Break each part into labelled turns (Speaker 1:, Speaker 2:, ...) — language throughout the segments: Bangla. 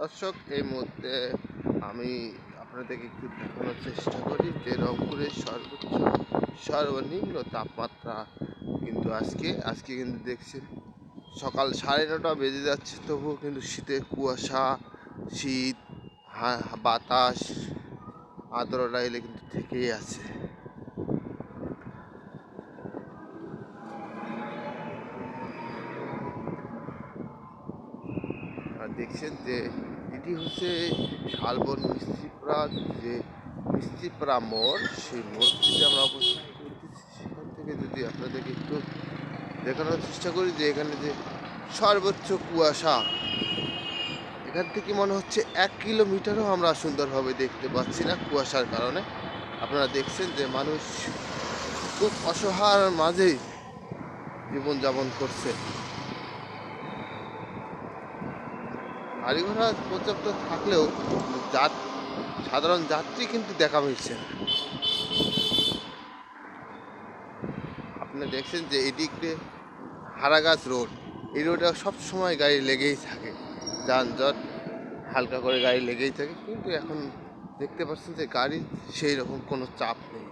Speaker 1: দর্শক, এই মুহূর্তে আমি আপনাদেরকে একটু দেখানোর চেষ্টা করি যে রংপুরের সর্বোচ্চ সর্বনিম্ন তাপমাত্রা কিন্তু আজকে আজকে কিন্তু দেখছেন সকাল সাড়ে নটা বেজে যাচ্ছে, তবুও কিন্তু শীতের কুয়াশা, শীত বাতাস, আর্দ্রতা এলে কিন্তু থেকেই আছে। আর দেখছেন যে এটি হচ্ছে শালবন মিস্ত্রিপাড়া যে মিস্ত্রিপাড়া মোড়, সেই মোড়টিতে আমরা অবস্থান করতেছি। সেখান থেকে যদি আপনাদেরকে একটু দেখানোর চেষ্টা করি যে এখানে যে সর্বোচ্চ কুয়াশা, এখান থেকে মনে হচ্ছে এক কিলোমিটারও আমরা সুন্দরভাবে দেখতে পাচ্ছি না কুয়াশার কারণে। আপনারা দেখছেন যে মানুষ খুব অসহায় মাঝেই জীবনযাপন করছে। গাড়ি ঘোড়া পর্যাপ্ত থাকলেও যাত সাধারণ যাত্রী কিন্তু দেখা মিলছে না। আপনি দেখছেন যে এদিক দিয়ে হারাগাছ রোড, এই রোডে সব সময় গাড়ি লেগেই থাকে। যানজট হালকা করে গাড়ি লেগেই থাকে, কিন্তু এখন দেখতে পাচ্ছেন যে গাড়ির সেই রকম কোনো চাপ নেই।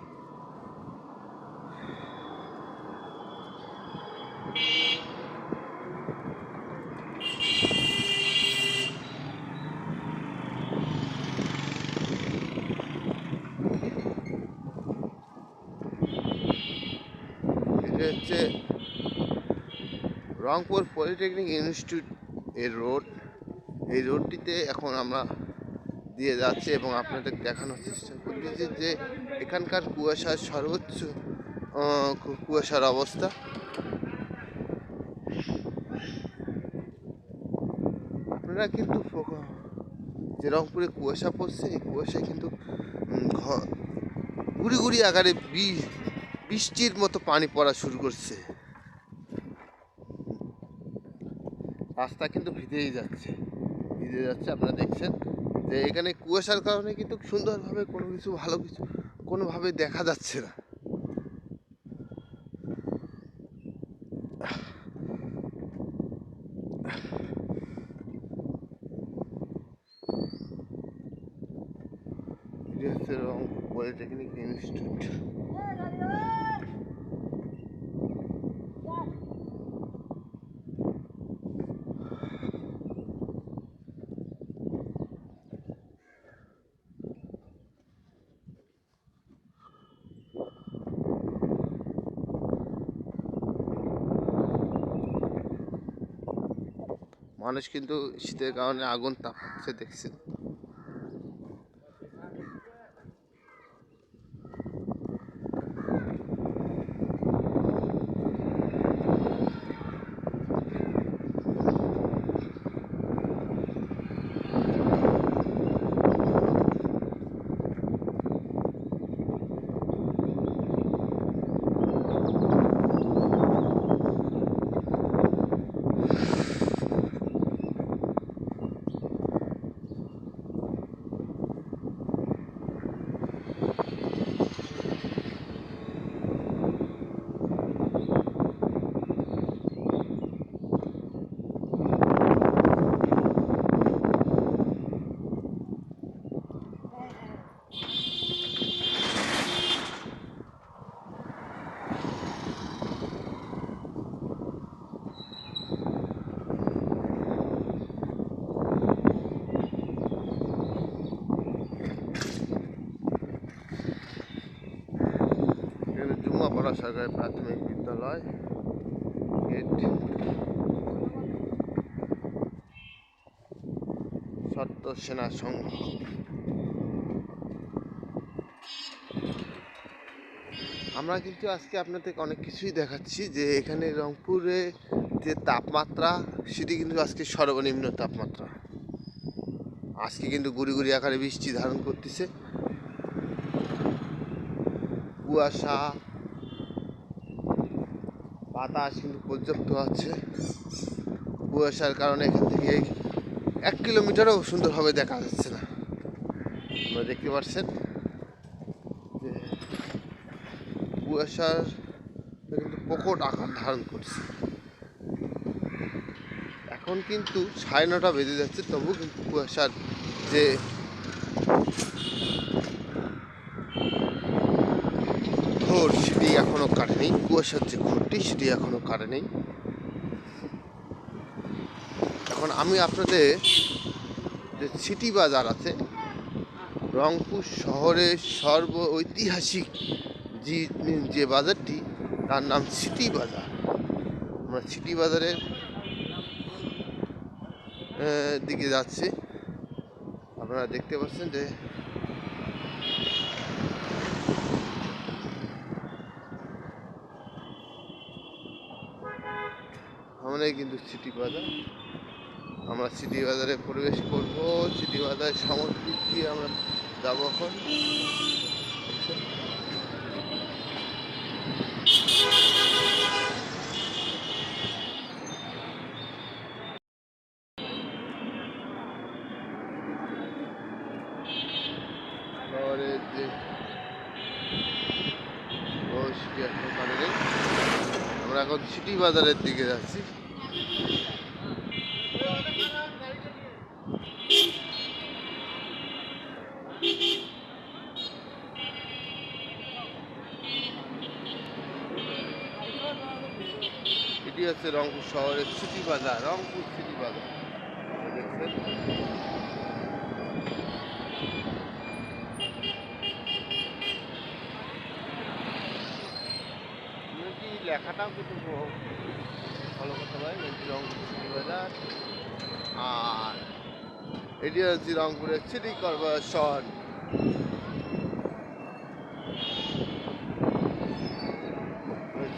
Speaker 1: হচ্ছে রংপুর পলিটেকনিক ইনস্টিটিউট এর রোড। এই রোডটিতে এখন আমরা দিয়ে যাচ্ছি এবং আপনাদের দেখানোর চেষ্টা করতেছি যে এখানকার কুয়াশার সর্বোচ্চ কুয়াশার অবস্থা। আপনারা কিন্তু যে রংপুরে কুয়াশা পড়ছে এই কুয়াশায় কিন্তু উম, ঘ- গুড়ি গুড়ি আকারে বি- বৃষ্টির মতো পানি পড়া শুরু করছে। রাস্তা কিন্তু ভিজেই যাচ্ছে। ভিজে যাচ্ছে, আপনারা দেখছেন যে এখানে কুয়াশার কারণে কিন্তু সুন্দরভাবে কোনো কিছু, ভালো কিছু কোনোভাবে দেখা যাচ্ছে না। Polytechnic institute. মানুষ কিন্তু শীতের কারণে আগুন তাপাচ্ছে দেখছেন সরকারি প্রাথমিক বিদ্যালয়, গেট সত্য সেনা সংঘ। আমরা কিন্তু আজকে আপনাদেরকে অনেক কিছুই দেখাচ্ছি যে এখানে রংপুরে যে তাপমাত্রা, সেটি কিন্তু আজকে সর্বনিম্ন তাপমাত্রা। আজকে কিন্তু গুড়ি গুড়ি আকারে বৃষ্টি ধারণ করতেছে। কুয়াশা বাতাস কিন্তু পর্যাপ্ত আছে। কুয়াশার কারণে এখান থেকে এক কিলোমিটারও সুন্দরভাবে দেখা যাচ্ছে না। আপনারা দেখতে পাচ্ছেন যে কুয়াশার কিন্তু প্রকট আকার ধারণ করছে। এখন কিন্তু সাড়ে নটা বেজে যাচ্ছে তবু কিন্তু কুয়াশার যে ঘোর সেটি কাটেনি কুয়াশার যে ঘোরটি সেটি এখনও কাটেনি এখন আমি আপনাদের যে সিটি বাজার আছে, রংপুর শহরের সর্ব ঐতিহাসিক যে যে বাজারটি, তার নাম সিটি বাজার। আমরা সিটি বাজারের দিকে যাচ্ছি। আপনারা দেখতে পাচ্ছেন যে সামনেই কিন্তু সিটি বাজার। আমরা সিটি বাজারে প্রবেশ করব। সিটি বাজার সামগ্রিক দিয়ে আমরা যাব এখন। যে আমরা এখন সিটি বাজারের দিকে যাচ্ছি। এটি হচ্ছে রংপুর শহরের সিটি বাজার রংপুর সিটি বাজার। দেখছেন? লেখাটাও কিন্তু ফলো করতে পারেন এটি রংপুর সিটি বাজার। আর এটি হচ্ছে রংপুরের সিটি কর্পোরেশন।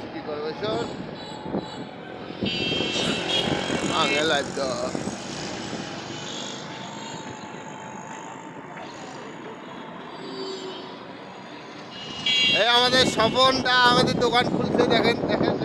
Speaker 1: City corporation. আগে এই আমাদের স্বপনটা আমাদের দোকান খুলছে, দেখেন দেখেন।